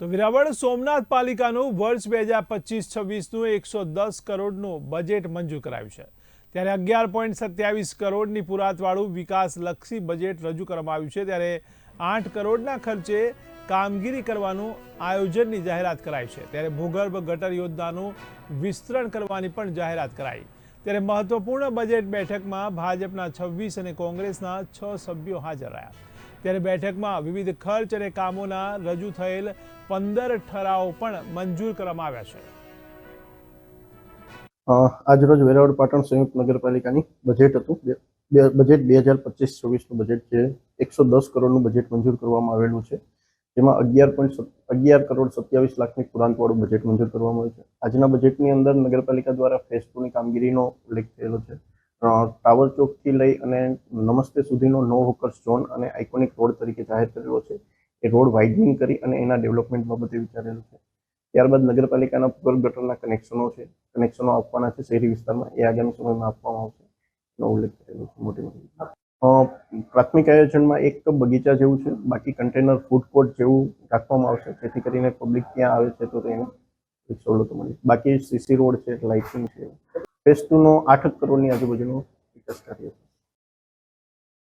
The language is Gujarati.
તો વેરાવળ સોમનાથ પાલિકાનું વર્ષ બે હજાર પચીસ છવ્વીસનું એકસો દસ કરોડનું બજેટ મંજૂર કરાયું છે. ત્યારે અગિયાર પોઈન્ટ સત્યાવીસ કરોડની પુરાતવાળું વિકાસલક્ષી બજેટ રજૂ કરવામાં આવ્યું છે. ત્યારે આઠ કરોડના ખર્ચે કામગીરી કરવાનું આયોજનની જાહેરાત કરાઈ છે. ત્યારે ભૂગર્ભ ગટર યોજનાનું વિસ્તરણ કરવાની પણ જાહેરાત કરાઈ. ત્યારે મહત્વપૂર્ણ બજેટ બેઠકમાં ભાજપના છવ્વીસ અને કોંગ્રેસના છ સભ્યો હાજર રહ્યા. ત્યારે બેઠકમાં વિવિધ ખર્ચ અને કામોના રજૂ થયેલ પંદર ઠરાવો પણ મંજૂર કરવામાં આવ્યા છે. આજરોજ વેરાવળ પાટણ સંયુક્ત નગરપાલિકાની બજેટ હતું. બજેટ બે હજાર પચીસ છવ્વીસનું બજેટ છે. એકસો દસ કરોડનું બજેટ મંજૂર કરવામાં આવેલું છે. જેમાં અગિયાર પોઈન્ટ અગિયાર કરોડ સત્યાવીસ લાખની પુરાંતવાળું બજેટ મંજૂર કરવામાં આવ્યું છે. આજના બજેટની અંદર નગરપાલિકા દ્વારા ફેઝ ટુની કામગીરીનો ઉલ્લેખ થયેલો છે. ટાવર ચોકથી લઈ અને નમસ્તે સુધીનો નો હોકર્સ ઝોન અને આઇકોનિક રોડ તરીકે જાહેર કરેલો છે. એ રોડ વાઇડનિંગ કરી અને એના ડેવલપમેન્ટ બાબતે વિચારેલું છે. ત્યારબાદ નગરપાલિકાના ભૂગર્ભ ગટરના કનેક્શનો છે. કનેક્શનો આપવાના છે શહેરી વિસ્તારમાં. એ આગામી સમયમાં આપવામાં આવશે. એનો ઉલ્લેખ કરેલો છે. મોટી મોટી પ્રાથમિક આયોજનમાં એક બગીચા જેવું છે, બાકી કન્ટેનર ફૂડ કોર્ટ જેવું રાખવામાં આવશે. જેથી કરીને પબ્લિક ત્યાં આવે છે તો તેને સવલતો મળી બાકી સીસી રોડ છે લાઇટિંગ છે. ફેસ ટુનો આઠ કરોડની આજુબાજુનો વિકાસ કાર્ય છે.